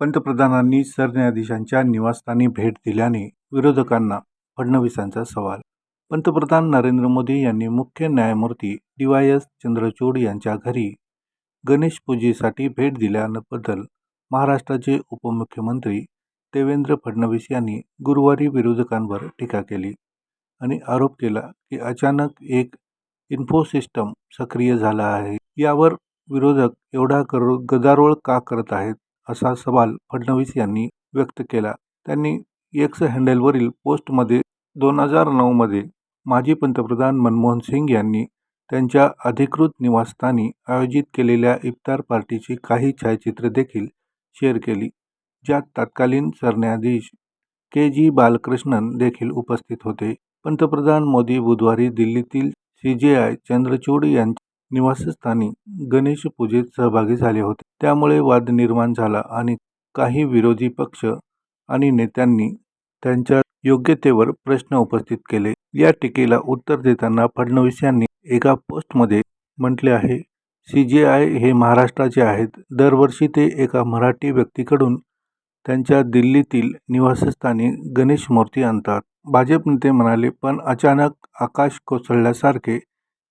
पंतप्रधानांनी सरन्यायाधीशांच्या निवासस्थानी भेट दिल्याने विरोधकांना फडणवीसांचा सवाल. पंतप्रधान नरेंद्र मोदी यांनी मुख्य न्यायमूर्ती डी वाय एस चंद्रचूड यांच्या घरी गणेश पूजेसाठी भेट दिल्याबद्दल महाराष्ट्राचे उपमुख्यमंत्री देवेंद्र फडणवीस यांनी गुरुवारी विरोधकांवर टीका केली आणि आरोप केला की अचानक एक इन्फोसिस्टम सक्रिय झाला आहे. यावर विरोधक एवढा गदारोळ का करत आहेत? असा सवाल फडणवीस यांनी व्यक्त केला. त्यांनी एक्स हँडलवरील पोस्टमध्ये दोन हजार नऊमध्ये माजी पंतप्रधान मनमोहन सिंग यांनी त्यांच्या अधिकृत निवासस्थानी आयोजित केलेल्या इफ्तार पार्टीची काही छायाचित्रे देखील शेअर केली ज्यात तत्कालीन सरन्यायाधीश के जी बालकृष्णन देखील उपस्थित होते. पंतप्रधान मोदी बुधवारी दिल्लीतील सी जे आय चंद्रचूड यां निवासस्थानी गणेश पूजेत सहभागी झाले होते. त्यामुळे वाद निर्माण झाला आणि काही विरोधी पक्ष आणि नेत्यांनी त्यांच्या योग्यतेवर प्रश्न उपस्थित केले. या टीकेला उत्तर देताना फडणवीस यांनी एका पोस्टमध्ये म्हटले आहे सी जे आय हे महाराष्ट्राचे आहेत. दरवर्षी ते एका मराठी व्यक्तीकडून त्यांच्या दिल्लीतील निवासस्थानी गणेश मूर्ती आणतात. भाजप नेते म्हणाले पण अचानक आकाश कोसळल्यासारखे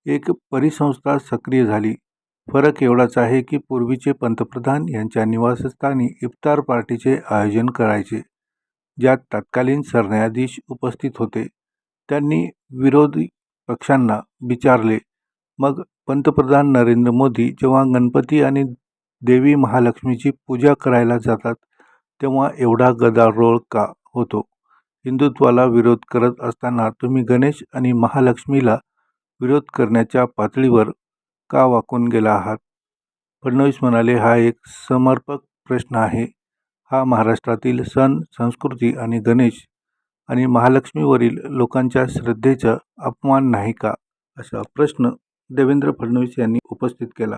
एक परिसंस्था सक्रिय झाली. फरक एवढाच आहे की पूर्वीचे पंतप्रधान यांच्या निवासस्थानी इफ्तार पार्टीचे आयोजन करायचे ज्यात तत्कालीन सरन्यायाधीश उपस्थित होते. त्यांनी विरोधी पक्षांना विचारले मग पंतप्रधान नरेंद्र मोदी जेव्हा गणपती आणि देवी महालक्ष्मीची पूजा करायला जातात तेव्हा एवढा गदारोळ का होतो? हिंदुत्वाला विरोध करत असताना तुम्ही गणेश आणि महालक्ष्मीला विरोध करण्याच्या पातळीवर का वाकून गेला आहात? फडणवीस म्हणाले हा एक समर्पक प्रश्न आहे. हा महाराष्ट्रातील सण संस्कृती आणि गणेश आणि महालक्ष्मीवरील लोकांच्या श्रद्धेचा अपमान नाही का? असा प्रश्न देवेंद्र फडणवीस यांनी उपस्थित केला.